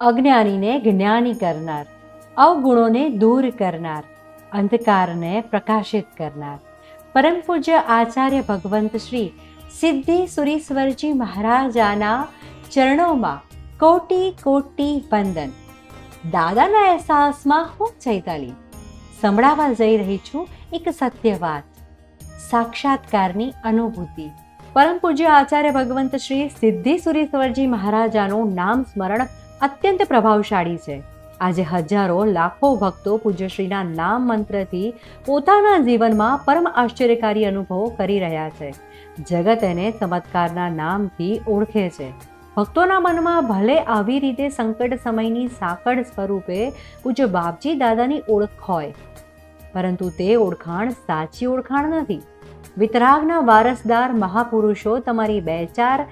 અજ્ઞાનીને જ્ઞાની કરનાર અવગુણોને દૂર કરનાર અંધકારને પ્રકાશિત કરનાર પરમ પૂજ્ય આચાર્ય ભગવંત શ્રી સિદ્ધિ સુરીશ્વરજી મહારાજાના ચરણોમાં કોટી કોટી વંદન દાદાના અહેસાસમાં હું ચૈતાલી સંભળાવા જઈ રહી છું એક સત્ય વાત સાક્ષાત્કારની અનુભૂતિ પરમ પૂજ્ય આચાર્ય ભગવંત શ્રી સિદ્ધિ સુરેશ્વરજી મહારાજાનું નામ સ્મરણ અત્યંત પ્રભાવશાળી છે. આજે હજારો લાખો ભક્તો પૂજ્યશ્રીના નામ મંત્રથી પોતાના જીવનમાં પરમ આશ્ચર્યકારી અનુભવો કરી રહ્યા છે. જગત એને ચમત્કારના નામથી ઓળખે છે. ભક્તોના મનમાં ભલે આવી રીતે સંકટ સમયની સાંકળ સ્વરૂપે પૂજ્ય બાપજી દાદાની ઓળખ હોય, પરંતુ તે ઓળખાણ સાચી ઓળખાણ નથી. વિતરાગના વારસદાર મહાપુરુષો તમારી બે ચાર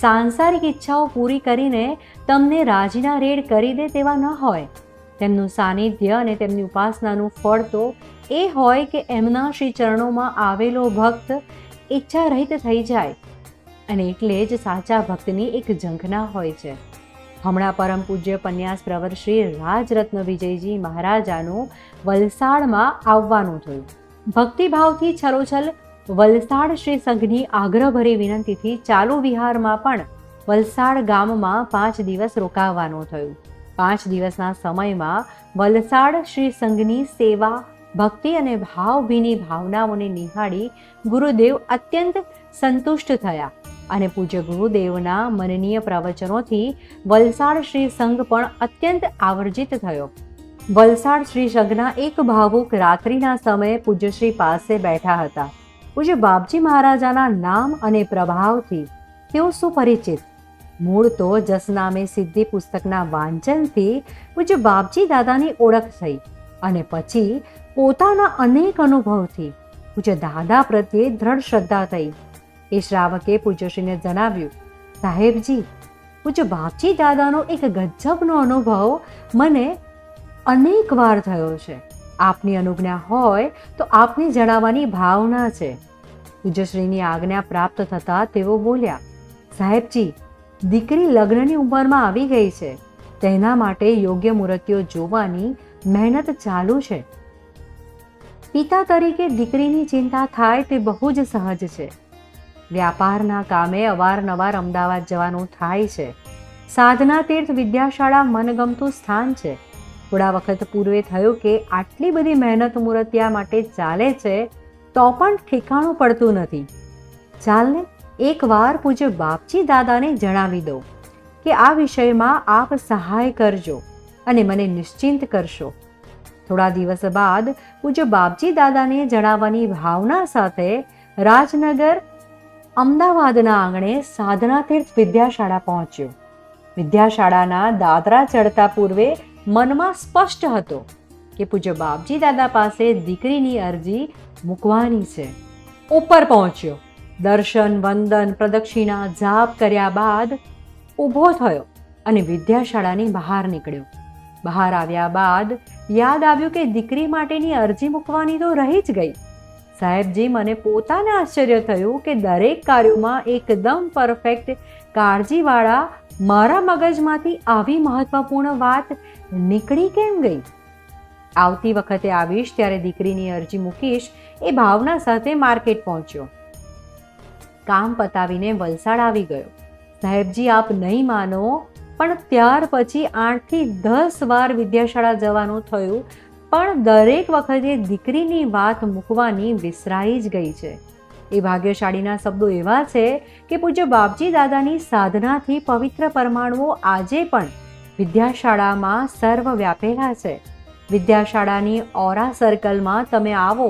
સાંસારિક ઈચ્છાઓ પૂરી કરીને તમને રાજીના રેડ કરી દે તેવા ન હોય. તેમનું સાનિધ્ય અને તેમની ઉપાસનાનું ફળ તો એ હોય કે એમના શ્રી ચરણોમાં આવેલો ભક્ત ઈચ્છા રહિત થઈ જાય અને એટલે જ સાચા ભક્તની એક ઝંખના હોય છે. હમણાં પરમ પૂજ્ય પન્યાસ પ્રવર શ્રી રાજરત્ન વિજયજી મહારાજાનું વલસાડમાં આવવાનું થયું. ભક્તિભાવથી છલોછલ વલસાડ શ્રી સંઘની આગ્રહભરી વિનંતીથી ચાલુ વિહારમાં પણ વલસાડ ગામમાં પાંચ દિવસ રોકાવાનું થયું. પાંચ દિવસના સમયમાં વલસાડ શ્રી સંઘની સેવા, ભક્તિ અને ભાવભીની ભાવનાઓને નિહાળી ગુરુદેવ અત્યંત સંતુષ્ટ થયા અને પૂજ્ય ગુરુદેવના મનનીય પ્રવચનોથી વલસાડ શ્રી સંઘ પણ અત્યંત આવર્જિત થયો. વલસાડ શ્રી સંઘના એક ભાવુક રાત્રિના સમયે પૂજ્યશ્રી પાસે બેઠા હતા. પૂજ્ય બાપજી મહારાજાના નામ અને પ્રભાવથી તેઓ સુપરિચિત. મૂળ તો જસનામે સિદ્ધિ પુસ્તકના વાંચનથી પૂજ્ય બાપજી દાદાની ઓળખ થઈ અને પછી પોતાના અનેક અનુભવથી પૂજ્ય દાદા પ્રત્યે દ્રઢ શ્રદ્ધા થઈ. એ શ્રાવકે પૂજ્યશ્રીને જણાવ્યું, સાહેબજી, પૂજ્ય બાપજી દાદાનો એક ગજબનો અનુભવ મને અનેક વાર થયો છે. આપની અનુજ્ઞા હોય તો આપને જણાવવાની ભાવના છે. પૂજ્યશ્રીની આજ્ઞા પ્રાપ્ત થતાં તેઓ બોલ્યા, સાહેબજી, દીકરી લગ્નની ઉંમરમાં આવી ગઈ છે. તેના માટે યોગ્ય મૂર્તિઓ જોવાની મહેનત ચાલુ છે. પિતા તરીકે દીકરીની ચિંતા થાય તે બહુ જ સહજ છે. વ્યાપારના કામે અવારનવાર અમદાવાદ જવાનું થાય છે. સાધના તીર્થ વિદ્યાશાળા મનગમતું સ્થાન છે. થોડા વખત પૂર્વે થયું કે આટલી બધી મહેનત મૂર્તિયા માટે ચાલે છે, તો પણ ઠેકાણું પડતું નથી. ચાલને એકવાર પૂજ્ય બાપજી દાદાને જણાવી દો કે આ વિષયમાં આપ સહાય કરજો અને મને નિશ્ચિંત કરશો. થોડા દિવસ બાદ પૂજ્ય બાપજી દાદાને જણાવવાની ભાવના સાથે રાજનગર અમદાવાદના આંગણે સાધના તીર્થ વિદ્યાશાળા પહોંચ્યો. વિદ્યાશાળાના દાદરા ચડતા પૂર્વે મનમાં સ્પષ્ટ હતો કે પૂજ્ય બાપજી દાદા પાસે દીકરીની અરજી મૂકવાની છે. ઉપર પહોંચ્યો. દર્શન, વંદન, પ્રદક્ષિણા, જાપ કર્યા બાદ ઊભો થયો અને વિદ્યાશાળાની બહાર નીકળ્યો. બહાર આવ્યા બાદ યાદ આવ્યું કે દીકરી માટેની અરજી મૂકવાની તો રહી જ ગઈ. સાહેબજી, મને પોતાને આશ્ચર્ય થયું કે દરેક કાર્યોમાં એકદમ પરફેક્ટ કાળજીવાળા મારા મગજમાંથી આવી મહત્વપૂર્ણ વાત નીકળી કેમ ગઈ? આવતી વખતે આવીશ ત્યારે દીકરીની અરજી મૂકીશ, એ ભાવના સાથે માર્કેટ પહોંચ્યો. કામ પતાવીને વલસાડ આવી ગયો. સાહેબજી, આપ નહીં માનો, પણ ત્યાર પછી આઠથી દસ વાર વિદ્યાશાળા જવાનું થયું, પણ દરેક વખતે દીકરીની વાત મૂકવાની વિસરાઈ જ ગઈ છે. એ ભાગ્યશાળીના શબ્દો એવા છે કે પૂજ્ય બાપજી દાદાની સાધનાથી પવિત્ર પરમાણુઓ આજે પણ વિદ્યાશાળામાં સર્વ વ્યાપેલા છે. વિદ્યાશાળાની ઓરા સર્કલમાં તમે આવો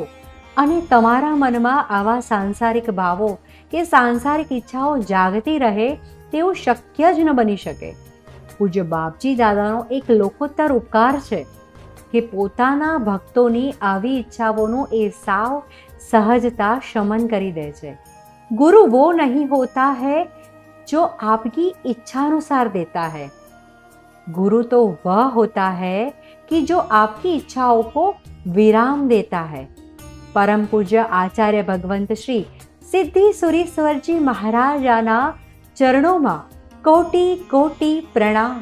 અને તમારા મનમાં આવા સાંસારિક ભાવો કે સાંસારિક ઈચ્છાઓ જાગતી રહે તેવું શક્ય જ ન બની શકે. પૂજ્ય બાપજી દાદાનો એક લોકોત્તર ઉપકાર છે કે પોતાના ભક્તોની આવી ઈચ્છાઓનું એ સાવ સહજતા શમન કરી દે છે गुरु वो नहीं होता है जो आपकी इच्छानुसार देता है गुरु तो वह होता है कि जो आपकी इच्छाओं को विराम देता है परम पूज्य आचार्य भगवंत श्री सिद्धि सुरीश्वर जी महाराजाना ચરણોમાં કોટી કોટી પ્રણામ